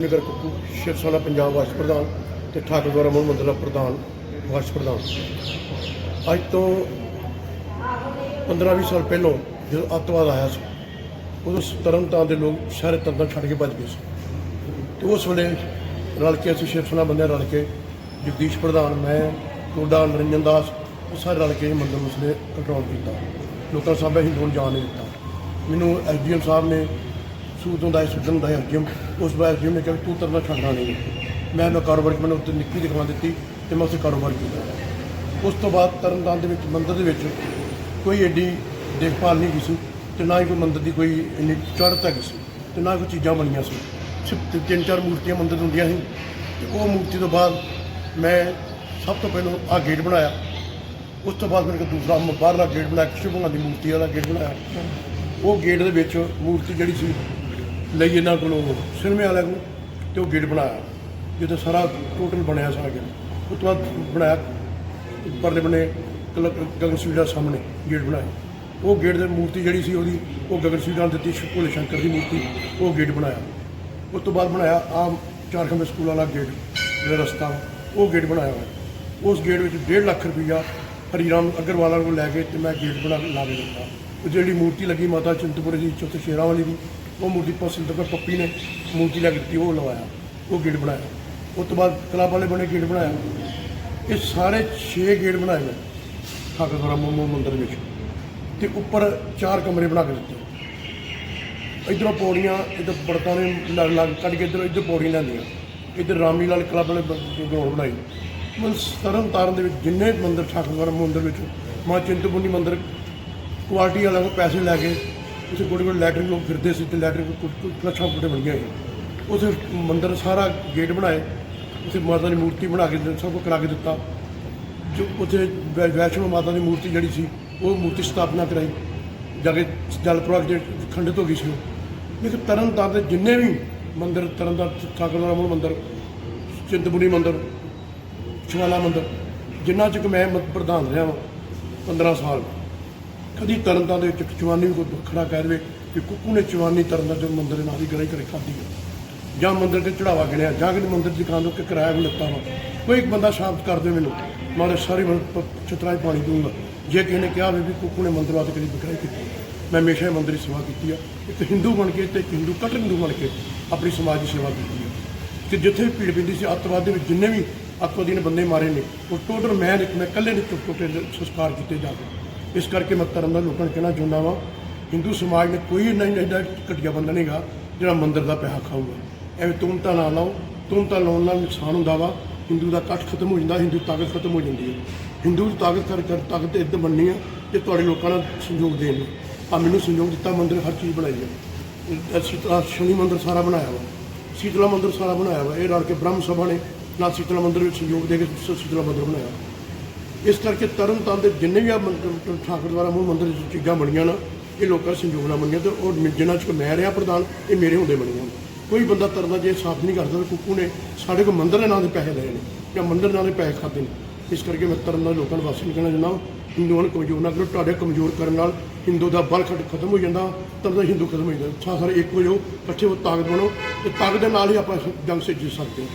ਨਗਰ ਕੁੱਕੂ ਸ਼ਿਵ ਸੈਨਾ ਪੰਜਾਬ ਵਾਸ਼ ਪ੍ਰਧਾਨ ਤੇ ਠਾਕੁਰ ਦੁਆਰਾ ਮੁੱਖ ਮੰਦਲਾ ਪ੍ਰਧਾਨ ਵਾਸ਼ ਪ੍ਰਧਾਨ। ਅੱਜ ਤੋਂ 15-20 ਸਾਲ ਪਹਿਲਾਂ ਜਦੋਂ ਅੱਤਵਾਦ ਆਇਆ ਸੀ, ਉਦੋਂ ਤਰਨਤਾਰਨ ਦੇ ਲੋਕ ਸਾਰੇ ਤੰਦਾਂ ਛੱਡ ਕੇ ਭੱਜ ਗਏ ਸੀ। ਤੇ ਉਸ ਵੇਲੇ ਰਲ ਕੇ ਅਸੀਂ ਸ਼ਿਵ ਸੈਨਾ ਬੰਦੇ ਰਲ ਕੇ ਜਗਦੀਸ਼ ਪ੍ਰਧਾਨ, ਮੈਂ, ਟੋਡਾ, ਨਰਿੰਜਨ ਦਾਸ, ਉਹ ਸਾਰੇ ਰਲ ਕੇ ਇਹ ਮੰਦਰ ਉਸਨੇ ਕੰਟਰੋਲ ਕੀਤਾ। ਲੋਕਾਂ ਸਾਹਮਣੇ ਹਿੰਦੂ ਨੂੰ ਜਾਣ ਨਹੀਂ ਦਿੱਤਾ। ਮੈਨੂੰ ਐਸਡੀਐਮ ਸਾਹਿਬ ਨੇ ਸੂਤ ਹੁੰਦਾ ਹੈ, ਸੁੱਟਣ ਹੁੰਦਾ ਹੈ ਐਸਡੀਐਮ ਉਸ ਵਾਰ ਐਸਡੀਐਮ ਨੇ ਕਿਹਾ ਵੀ ਤੂੰ ਤਰਨਾ ਛੱਡਣਾ ਨਹੀਂ। ਮੈਂ ਨਾ ਕਾਰੋਬਾਰ 'ਚ ਮੈਨੂੰ ਉੱਤੇ ਨਿੱਕੀ ਦੁਕਾਨ ਦਿੱਤੀ ਤੇ ਮੈਂ ਉੱਥੇ ਕਾਰੋਬਾਰ ਕੀਤਾ। ਉਸ ਤੋਂ ਬਾਅਦ ਤਰਨਤਾਰਨ ਦੇ ਵਿੱਚ, ਮੰਦਰ ਦੇ ਵਿੱਚ ਕੋਈ ਐਡੀ ਦੇਖਭਾਲ ਨਹੀਂ ਕੀਤੀ ਸੀ ਤੇ ਨਾ ਹੀ ਕੋਈ ਮੰਦਰ ਦੀ ਕੋਈ ਇੰਨੀ ਚੜ੍ਹਤ ਹੈਗੀ ਸੀ ਤੇ ਨਾ ਕੋਈ ਚੀਜ਼ਾਂ ਬਣੀਆਂ ਸੀ। ਸਿਰਫ ਤਿ- ਤਿੰਨ, ਚਾਰ ਮੂਰਤੀਆਂ ਮੰਦਰ ਦੀਆਂ ਹੁੰਦੀਆਂ ਸੀ। ਤੇ ਉਹ ਮੂਰਤੀ ਤੋਂ ਬਾਅਦ ਮੈਂ ਸਭ ਤੋਂ ਪਹਿਲਾਂ ਆ ਗੇਟ ਬਣਾਇਆ। ਉਸ ਤੋਂ ਬਾਅਦ ਮੇਰੇ ਕੋਲ ਦੂਸਰਾ ਮ- ਬਾਹਰਲਾ ਗੇਟ ਬਣਾਇਆ ਕ੍ਰਿਸ਼ਨ ਭਗਵਾਨ ਦੀ ਮੂਰਤੀ ਵਾਲਾ ਗੇਟ ਬਣਾਇਆ। ਉਹ ਗੇਟ ਦੇ ਵਿੱਚ ਮੂਰਤੀ ਜਿਹੜੀ ਸੀ ਲਈ ਇਹਨਾਂ ਕੋਲੋਂ ਸਿਨਮੇ ਵਾਲਿਆਂ ਕੋਲ ਤੇ ਉਹ ਗੇਟ ਬਣਾਇਆ। ਜਿਹਦਾ ਸਾਰਾ ਟੋਟਲ ਬਣਿਆ ਸਾਰਾ ਗੇਟ। ਉਸ ਤੋਂ ਬਾਅਦ ਬਣਾਇਆ, ਪਰਲੇ ਬਣੇ ਗਗਨ ਸਵੀਡਾ ਸਾਹਮਣੇ ਗੇਟ ਬਣਾਇਆ। ਉਹ ਗੇਟ ਦੇ ਮੂਰਤੀ ਜਿਹੜੀ ਸੀ ਉਹਦੀ, ਉਹ ਗਗਨ ਸਵੀਡਾ ਨੂੰ ਦਿੱਤੀ, ਭੋਲੇ ਸ਼ੰਕਰ ਦੀ ਮੂਰਤੀ, ਉਹ ਗੇਟ ਬਣਾਇਆ। ਉਸ ਤੋਂ ਬਾਅਦ ਬਣਾਇਆ ਆਮ ਚਾਰ ਖੰਬੇ ਸਕੂਲ ਵਾਲਾ ਗੇਟ, ਜਿਹੜਾ ਰਸਤਾ, ਉਹ ਗੇਟ ਬਣਾਇਆ ਹੋਇਆ। ਉਸ ਗੇਟ ਵਿੱਚ 1.5 ਲੱਖ ਰੁਪਈਆ ਹਰੀਰਾਮ ਅਗਰਵਾਲਾ ਨੂੰ ਲੈ ਕੇ ਤੇ ਮੈਂ ਗੇਟ ਬਣਾ ਲਾ ਕੇ ਦਿੱਤਾ। ਉਹ ਜਿਹੜੀ ਮੂਰਤੀ ਲੱਗੀ ਮਾਤਾ ਚਿੰਤਪੁਰੇ ਦੀ ਚੌਥੇ ਸ਼ੇਰਾਂ ਵਾਲੀ ਦੀ ਉਹ ਮੂਰਤੀ ਪਸੰਦ ਪੱਪੀ ਨੇ ਮੂਰਤੀ ਲੱਗ ਦਿੱਤੀ, ਉਹ ਲਵਾਇਆ, ਉਹ ਗੇਟ ਬਣਾਇਆ। ਉਸ ਤੋਂ ਬਾਅਦ ਕਲੱਬ ਵਾਲੇ ਬਣੇ ਗੇਟ ਬਣਾਇਆ। ਇਹ ਸਾਰੇ 6 ਗੇਟ ਬਣਾਏ ਨੇ ਠਾਕੁਰ ਦੁਆਰਾ ਮੰਦਰ ਵਿੱਚ। ਤੇ ਉੱਪਰ ਚਾਰ ਕਮਰੇ ਬਣਾ ਕੇ ਦਿੱਤੇ। ਇਧਰੋਂ ਪੌੜੀਆਂ, ਇਧਰ ਬੜਕਾਂ ਨੇ ਲੱਗ ਲੱਗ ਕੱਢ ਕੇ ਇਧਰ ਇਧਰ ਪੌੜੀਆਂ ਲੈਂਦੀਆਂ। ਇਧਰ ਰਾਮੀ ਲਾਲ ਕਲੱਬ ਵਾਲੇ ਗਰਾਊਂਡ ਬਣਾਈ ਮਨ ਤਰਨ ਤਾਰਨ ਦੇ ਵਿੱਚ ਜਿੰਨੇ ਮੰਦਰ ਠਾਕੁਰ ਦੁਆਰਾ ਮੰਦਿਰ ਵਿੱਚ, ਮਾਂ ਚਿੰਤਪੁਰਨੀ ਮੰਦਰ, ਕੁਆਲਿਟੀ ਵਾਲਿਆਂ ਕੋਲ ਪੈਸੇ ਲੈ ਕੇ ਉਸੇ ਕੋਲ ਕੋਲ ਲੈਟਰ ਲੋਕ ਫਿਰਦੇ ਸੀ ਤੇ ਲੈਟਰ ਕੁਝ ਲੱਛਾਂ ਫੁੱਟੇ ਬਣ ਗਏ ਉਸ ਮੰਦਿਰ ਸਾਰਾ ਗੇਟ ਬਣਾਏ। ਉਸੇ ਮਾਤਾ ਦੀ ਮੂਰਤੀ ਬਣਾ ਕੇ ਸਭ ਕੁਝ ਕਰਾ ਕੇ ਦਿੱਤਾ। ਜੋ ਉੱਥੇ ਵੈ- ਵੈਸ਼ਨੋ ਮਾਤਾ ਦੀ ਮੂਰਤੀ ਜਿਹੜੀ ਸੀ, ਉਹ ਮੂਰਤੀ ਸਥਾਪਨਾ ਕਰਾਈ। ਜਾ ਕੇ ਜਲ ਪ੍ਰਵਾਹ ਦੇ ਖੰਡਿਤ ਹੋ ਗਈ ਸੀ ਉਹ। ਲੇਕਿਨ ਤਰਨ ਤਾਰਨ ਦੇ ਜਿੰਨੇ ਵੀ ਮੰਦਿਰ, ਤਰਨ ਦਾ ਠਾਕੁਰ ਦਾ ਮੰਦਿਰ, ਚਿੰਤਪੁਰਨੀ ਮੰਦਿਰ ਸ਼ਿਵਾਲਾ ਮੰਦਿਰ, ਜਿੰਨਾ ਚਿਰ ਮੈਂ ਪ੍ਰਧਾਨ ਰਿਹਾ ਵਾਂ 15 ਸਾਲ। ਕਦੀ ਤਰਨ ਦੇ ਵਿੱਚ ਚਵਾਨੀ ਨੂੰ ਕੋਈ ਖੜਾ ਕਹਿ ਦੇਵੇ ਕਿ ਕੁੱਕੂ ਨੇ ਚਵਾਨੀ ਤਰਨ ਦਾ ਜੋ ਮੰਦਿਰ ਦੇ ਨਾਲ ਦੀ ਗਰਾਈ ਕਰੇ ਖਾਦੀ ਹੈ। ਜਾਂ ਮੰਦਰ ਤੇ ਚੜਾਵਾ ਗਿਣਿਆ, ਜਾਂ ਕਿ ਮੰਦਰ ਦੀ ਦੁਕਾਨ ਤੋਂ ਕਿ ਕਿਰਾਇਆ ਵੀ ਲਿੱਤਾ ਵਾ। ਕੋਈ ਇੱਕ ਬੰਦਾ ਸਾਬਤ ਕਰ ਦੇ ਮੈਨੂੰ। ਮਾਰੇ ਸਾਰੀ ਚਤਰਾਈ ਪਾਣੀ ਦੂੰਗਾ ਜੇ ਕਿਸੇ ਨੇ ਕਿਹਾ ਹੋਵੇ ਵੀ ਕੁੱਕੂ ਨੇ ਮੰਦਿਰ ਵਾਸਤੇ ਕਦੀ ਵਿਕਰਾਈ ਕੀਤੀ, ਮੈਂ ਹਮੇਸ਼ਾ ਹੀ ਮੰਦਰ ਦੀ ਸੇਵਾ ਕੀਤੀ ਆ। ਇੱਕ ਹਿੰਦੂ ਬਣ ਕੇ ਤੇ ਇੱਕ ਹਿੰਦੂ ਕੱਟ ਹਿੰਦੂ ਬਣ ਕੇ ਆਪਣੀ ਸਮਾਜ ਦੀ ਸੇਵਾ ਕੀਤੀ ਆ। ਕਿ ਜਿੱਥੇ ਵੀ ਭੀੜ ਪੈਂਦੀ ਸੀ, ਅੱਤਵਾਦ ਦੇ ਵਿੱਚ ਜਿੰਨੇ ਵੀ ਅੱਤਵਾਦੀ ਨੇ ਬੰਦੇ ਮਾਰੇ ਨੇ, ਉਹ ਟੋਟਲ ਮੈਂ ਮੈਂ ਇਕੱਲੇ ਨੇ ਚੁੱਕ ਚੁੱਕੇ ਸੰਸਕਾਰ ਕੀਤੇ ਜਾ ਕੇ। ਇਸ ਕਰਕੇ ਮੈਂ ਧਰਮ ਦਾ ਲੋਕਾਂ ਨੂੰ ਕਹਿਣਾ ਚਾਹੁੰਦਾ ਵਾਂ, ਹਿੰਦੂ ਸਮਾਜ ਨੇ ਕੋਈ ਇੰਨਾ ਇੰਨਾ ਘਟੀਆ ਬੰਦਾ ਨਹੀਂਗਾ ਜਿਹੜਾ ਮੰਦਰ ਦਾ ਪੈਸਾ ਖਾਊਗਾ। ਐਵੇਂ ਤੁਮਤਾ ਨਾ ਲਾਓ, ਤੁਮਤਾ ਲਾਉਣ ਨਾਲ ਨੁਕਸਾਨ ਹੁੰਦਾ ਵਾ। ਹਿੰਦੂ ਦਾ ਇਕੱਠ ਖਤਮ ਹੋ ਜਾਂਦਾ, ਹਿੰਦੂ ਤਾਕਤ ਖਤਮ ਹੋ ਜਾਂਦੀ ਹੈ। ਹਿੰਦੂ ਦੀ ਤਾਕਤ ਕਰ ਕਰ ਤਾਕਤ ਇੱਦਾਂ ਬਣਨੀ ਆ ਕਿ ਤੁਹਾਡੇ ਲੋਕਾਂ ਨਾਲ ਸੰਯੋਗ ਦੇਣ ਨੂੰ। ਆ ਮੈਨੂੰ ਸੰਯੋਗ ਦਿੱਤਾ ਮੰਦਰ ਹਰ ਚੀਜ਼ ਬਣਾਈ ਹੈ ਸ਼ੀਤਲਾ ਸ਼ਨੀ ਮੰਦਰ ਸਾਰਾ ਬਣਾਇਆ ਵਾ। ਸੀਤਲਾ ਮੰਦਰ ਸਾਰਾ ਬਣਾਇਆ ਵਾ। ਇਹ ਰਲ ਕੇ ਬ੍ਰਹਮ ਸਭਾ ਨੇ ਨਾਲ ਸੀਤਲਾ ਮੰਦਰ ਵਿੱਚ ਸਹਿਯੋਗ ਦੇ ਕੇ ਸੀਤਲਾ ਮੰਦਰ ਬਣਾਇਆ। ਇਸ ਕਰਕੇ ਤਰਨ ਤਾਰਨ ਦੇ ਜਿੰਨੇ ਵੀ ਆ ਮੰਦਰ ਠਾਕੁਰ ਦੁਆਰਾ ਮੂਲ ਮੰਦਰ ਵਿੱਚ ਚੀਜ਼ਾਂ ਬਣੀਆਂ ਨਾ, ਇਹ ਲੋਕਾਂ ਸੰਯੋਗ ਨਾਲ ਬਣੀਆਂ ਤੇ ਉਹ ਮ- ਜਿਨ੍ਹਾਂ ਚ ਮੈਂ ਰਿਹਾ ਪ੍ਰਧਾਨ, ਇਹ ਮੇਰੇ ਹੁੰਦੇ ਬਣੀਆਂ। ਕੋਈ ਬੰਦਾ ਤਰਦਾ ਜੇ ਸਾਥ ਨਹੀਂ ਕਰਦਾ ਤਾਂ ਕੁੱਕੂ ਨੇ ਸਾਡੇ ਕੋਲ ਮੰਦਰ ਦੇ ਨਾਂ ਦੇ ਪੈਸੇ ਲਏ ਨੇ, ਜਾਂ ਮੰਦਰ ਦੇ ਨਾਂ ਦੇ ਪੈਸੇ ਖਾਦੇ ਨੇ। ਇਸ ਕਰਕੇ ਮੈਂ ਤਰਨ ਦਾ ਲੋਕਾਂ ਨੂੰ ਵਾਸੀ ਨਹੀਂ ਕਹਿਣਾ ਚਾਹੁੰਦਾ। ਹਿੰਦੂਆਂ ਨੂੰ ਕਮਜ਼ੋਰ ਨਾ ਕਰੋ, ਤੁਹਾਡੇ ਕਮਜ਼ੋਰ ਕਰਨ ਨਾਲ ਹਿੰਦੂ ਦਾ ਬਲ ਖਟ ਖਤਮ ਹੋ ਜਾਂਦਾ ਤਰਨ ਦਾ ਹਿੰਦੂ ਖਤਮ ਹੋ ਜਾਂਦਾ। ਸਾ ਸਾਰੇ ਇੱਕ ਹੋ ਜਾਓ, ਇਕੱਠੇ ਹੋ ਤਾਕਤ ਬਣੋ ਤੇ ਤਾਕਤ ਦੇ ਨਾਲ ਹੀ ਆਪਾਂ ਜੰਗ ਸੇ ਜਿੱਤ ਸਕਦੇ ਹਾਂ।